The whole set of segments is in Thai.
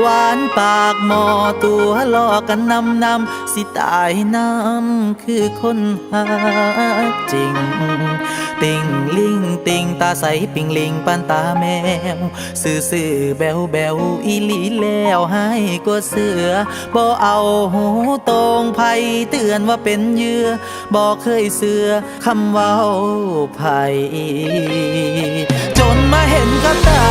หวานปากหมอตัวลอกันนำนำสิตายน้ำคือคนหักจริง ติงลิงติงตาใสปิงลิงปานตาแมว ซื่อซื่อแบวแบวอีหลีแล้วให้กว่าเสือบ่เอาหูตรงไผเตือนว่าเป็นเยื่อบ่เคยเสือคำเว้าไผจนมาเห็นกับตา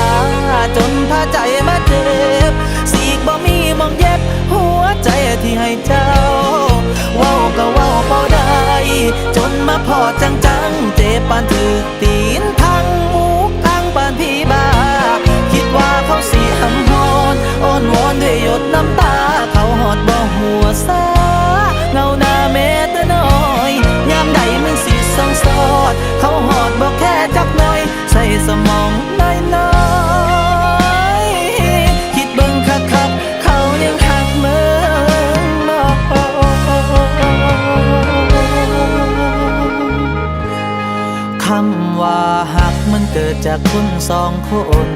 ดจากคนสองคน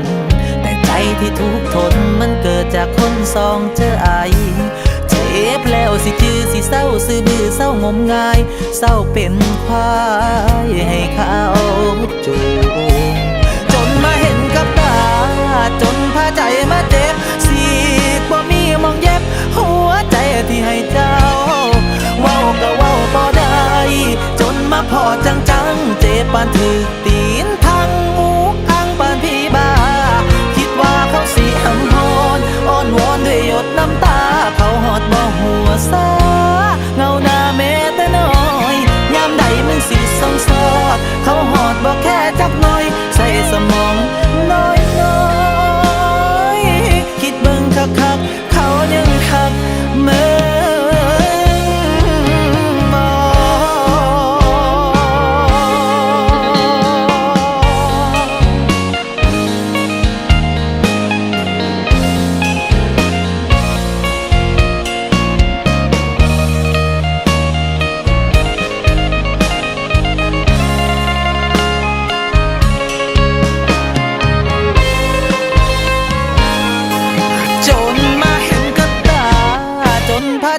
แต่ใจที่ทุกทนมันเกิดจากคนสองเจอไอเจ็บแล้วสิจือสิเศร้าซื้อบือเศร้างมงาย เศร้าเป็นควายให้เขาจูงจนมาเห็นกับตา จนพาใจมาเจ็บสีกบ่มีมองเย็บ หัวใจที่ให้เจ้า เว้าก็เว้าบ่ได้ จนมาพอจังจังๆเจ็บปานถือ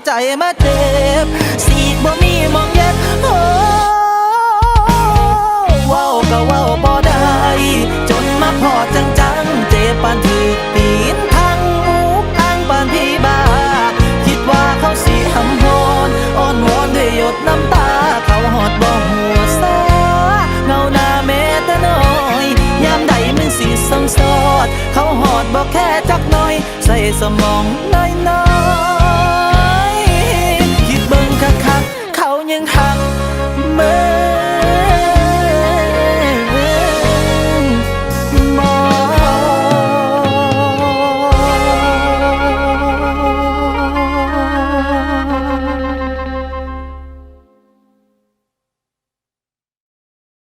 ใจมาเจ็บสีกบ่มีมองเย็บโอ้ว้าก็ว้าบ่ได้ จนมาพอจังจังๆเจ็บปานถือตีนทั้งหมูทั้งปานพี่บาคิดว่าเขาสิหำฮอนอ้อนวอนด้วยหยดน้ำตา เขาหอดบ่หัวซาเงาหน้าแม้แต่น้อยยามใดมึงสิส่องสอด เขาหอดบอกแค่จักหน่อย ใส่สมองน้อยน้อ